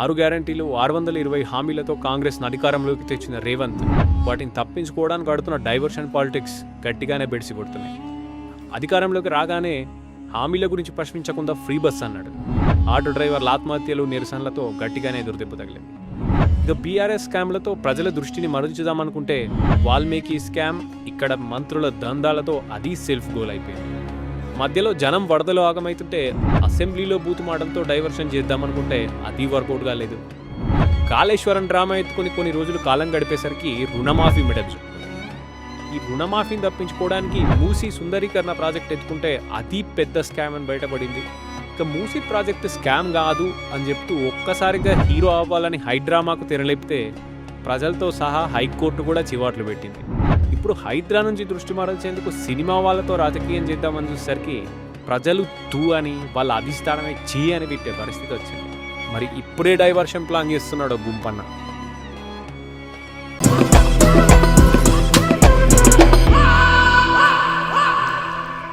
ఆరు గ్యారంటీలు ఆరు వందల ఇరవై హామీలతో కాంగ్రెస్ను అధికారంలోకి తెచ్చిన రేవంత్ వాటిని తప్పించుకోవడానికి ఆడుతున్న డైవర్షన్ పాలిటిక్స్ గట్టిగానే బెడిసి కొడుతున్నాయి. అధికారంలోకి రాగానే హామీల గురించి ప్రశ్నించకుండా ఫ్రీ బస్ అన్నాడు. ఆటో డ్రైవర్ల ఆత్మహత్యలు నిరసనలతో గట్టిగానే ఎదురుదెబ్బ తగిలింది. ఇక బీఆర్ఎస్ స్కామ్లతో ప్రజల దృష్టిని మరల్చుదామనుకుంటే వాల్మీకి స్కామ్ ఇక్కడ మంత్రుల దందాలతో అది సెల్ఫ్ గోల్ అయిపోయింది. మధ్యలో జనం వరదలో ఆగమైతుంటే అసెంబ్లీలో బూతు మాటలతో డైవర్షన్ చేద్దామనుకుంటే అది వర్కౌట్ కాలేదు. కాళేశ్వరం డ్రామా ఎత్తుకుని కొన్ని రోజులు కాలం గడిపేసరికి రుణమాఫీ మెడల్స్. ఈ రుణమాఫీని తప్పించుకోవడానికి మూసీ సుందరీకరణ ప్రాజెక్ట్ ఎత్తుకుంటే అది పెద్ద స్కామ్ అని బయటపడింది. ఇక మూసీ ప్రాజెక్ట్ స్కామ్ కాదు అని చెప్తూ ఒక్కసారిగా హీరో అవ్వాలని హైడ్రామాకు తెరలేపితే ప్రజలతో సహా హైకోర్టు కూడా చివాట్లు పెట్టింది. ఇప్పుడు హైదరా నుంచి దృష్టి మరల్చేందుకు సినిమా వాళ్ళతో రాజకీయం చేద్దామని చూసేసరికి ప్రజలు తూ అని వాళ్ళ అధిష్టానమే చీ అని పెట్టే పరిస్థితి వచ్చింది. మరి ఇప్పుడే డైవర్షన్ ప్లాన్ చేస్తున్నాడు గుంపన్న.